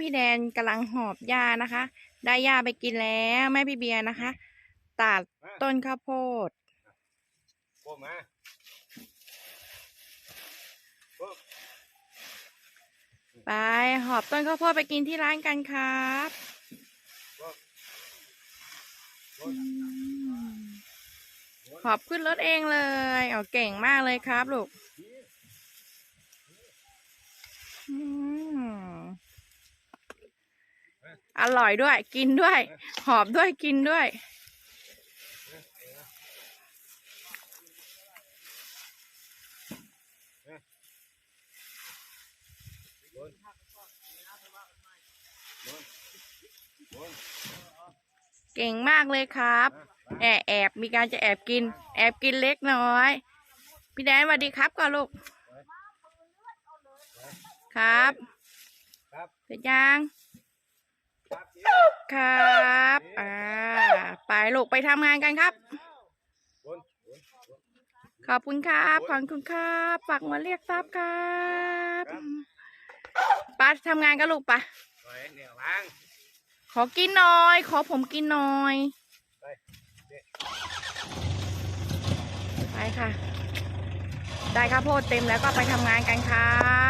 พี่แดนกำลังหอบหญ้านะคะ ได้หญ้าไปกินแล้วแม่พี่เบียร์นะคะ ตัดต้นข้าวโพดพวกมาพวกไปหอบต้นข้าวโพดไปกินที่ร้านกันครับพวกพวอืกมหอบขึ้นรถเองเลย เอาเก่งมากเลยครับลูกอืม อร่อยด้วย กินด้วย หอบด้วยกินด้วยบนบนบนเก่งมากเลยครับ แอบแอบมีการจะแอบกิน แอบกินเล็กน้อย พี่แดนสวัสดีครับก่อนลูก ครับครับเสร็จยัง ครับครับ อ่า ไปลูกไปทำงานกันครับ ขอบคุณครับ ขอบคุณครับฝากมาเรียกทรัพย์ครับไปทำงานกันลูกปไปเดี๋ยววางขอกินหน่อย ขอผมกินหน่อยไปเด็กไปค่ะ ได้ข้าวโพดเต็มแล้วก็ไปทำงานกันครับ